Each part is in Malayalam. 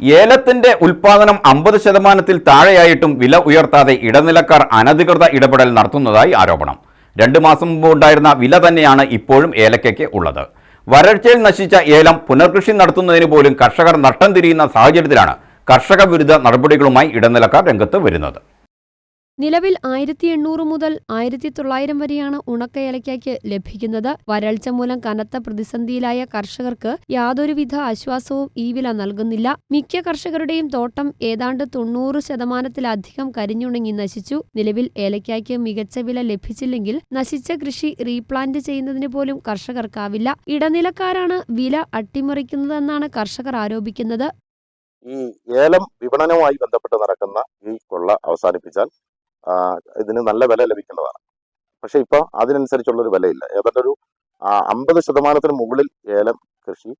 ഏലത്തിന്റെ ഉൽപാദനം അമ്പത് ശതമാനത്തിൽ താഴെയായിട്ടും വില ഉയർത്താതെ ഇടനിലക്കാർ അനധികൃത ഇടപെടൽ നടത്തുന്നതായി ആരോപണം. രണ്ടു മാസം മുമ്പ് ഉണ്ടായിരുന്ന വില തന്നെയാണ് ഇപ്പോഴും ഏലക്കയ്ക്ക് ഉള്ളത്. വരൾച്ചയിൽ നശിച്ച ഏലം പുനർകൃഷി നടത്തുന്നതിന് പോലും കർഷകർ നട്ടം തിരിയുന്ന സാഹചര്യത്തിലാണ് കർഷക വിരുദ്ധ നടപടികളുമായി ഇടനിലക്കാർ രംഗത്ത് വരുന്നത്. നിലവിൽ ആയിരത്തി എണ്ണൂറ് മുതൽ ആയിരത്തി തൊള്ളായിരം വരെയാണ് ഉണക്ക ഏലയ്ക്കയ്ക്ക് ലഭിക്കുന്നത്. വരൾച്ച മൂലം കനത്ത പ്രതിസന്ധിയിലായ കർഷകർക്ക് യാതൊരുവിധ ആശ്വാസവും ഈ വില നൽകുന്നില്ല. മിക്ക കർഷകരുടെയും തോട്ടം ഏതാണ്ട് തൊണ്ണൂറ് ശതമാനത്തിലധികം കരിഞ്ഞുണങ്ങി നശിച്ചു. നിലവിൽ ഏലയ്ക്കായ്ക്ക് മികച്ച വില ലഭിച്ചില്ലെങ്കിൽ നശിച്ച കൃഷി റീപ്ലാന്റ് ചെയ്യുന്നതിന് പോലും കർഷകർക്കാവില്ല. ഇടനിലക്കാരാണ് വില അട്ടിമറിക്കുന്നതെന്നാണ് കർഷകർ ആരോപിക്കുന്നത്. ഈ ഏലം വിപണനവുമായി ബന്ധപ്പെട്ട് നടക്കുന്ന ഈ കൊള്ള അവസാനിപ്പിച്ചാൽ ഇതിന് നല്ല വില ലഭിക്കേണ്ടതാണ് പക്ഷെ ഇപ്പൊ അതിനനുസരിച്ചുള്ളൊരു വിലയില്ല. ഏതാണ്ട് ഒരു അമ്പത് ശതമാനത്തിന് മുകളിൽ ഏലം കൃഷി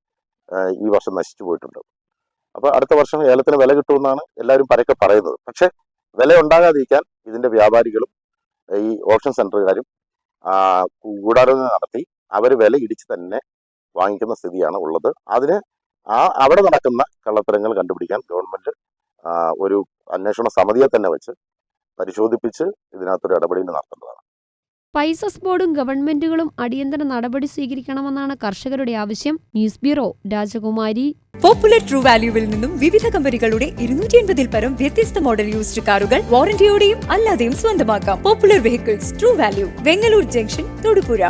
ഈ വർഷം നശിച്ചു പോയിട്ടുണ്ട്. അപ്പൊ അടുത്ത വർഷം ഏലത്തിന് വില കിട്ടുമെന്നാണ് എല്ലാവരും പരക്കെ പറയുന്നത്. പക്ഷെ വില ഉണ്ടാകാതിരിക്കാൻ ഇതിന്റെ വ്യാപാരികളും ഈ ഓപ്ഷൻ സെന്ററുകാരും ഗൂഢാലോചന നടത്തി അവർ വില ഇടിച്ച് തന്നെ വാങ്ങിക്കുന്ന സ്ഥിതിയാണ് ഉള്ളത്. അതിന് ആ അവിടെ നടക്കുന്ന കള്ളത്തരങ്ങൾ കണ്ടുപിടിക്കാൻ ഗവൺമെന്റ് ഒരു അന്വേഷണ സമിതിയെ തന്നെ വെച്ച് പരിശോധിപ്പിച്ച് ഇതിനകത്തൊരു ഇടപെടൽ നടത്തേണ്ടതാണ്. പൈസസ് ബോർഡും ഗവൺമെന്റുകളും അടിയന്തര നടപടി സ്വീകരിക്കണമെന്നാണ് കർഷകരുടെ ആവശ്യം. News bureau Rajakumari. Popular true വാല്യൂവിൽ നിന്നും വിവിധ കമ്പനികളുടെ ഇരുന്നൂറ്റി എൺപതിൽ പരം വ്യത്യസ്ത മോഡൽ യൂസ്ഡ് കാറുകൾ വാറന്റിയോടെയും അല്ലാതെയും സ്വന്തമാക്കാം. Popular vehicles true value Vengalloor junction Thodupuzha.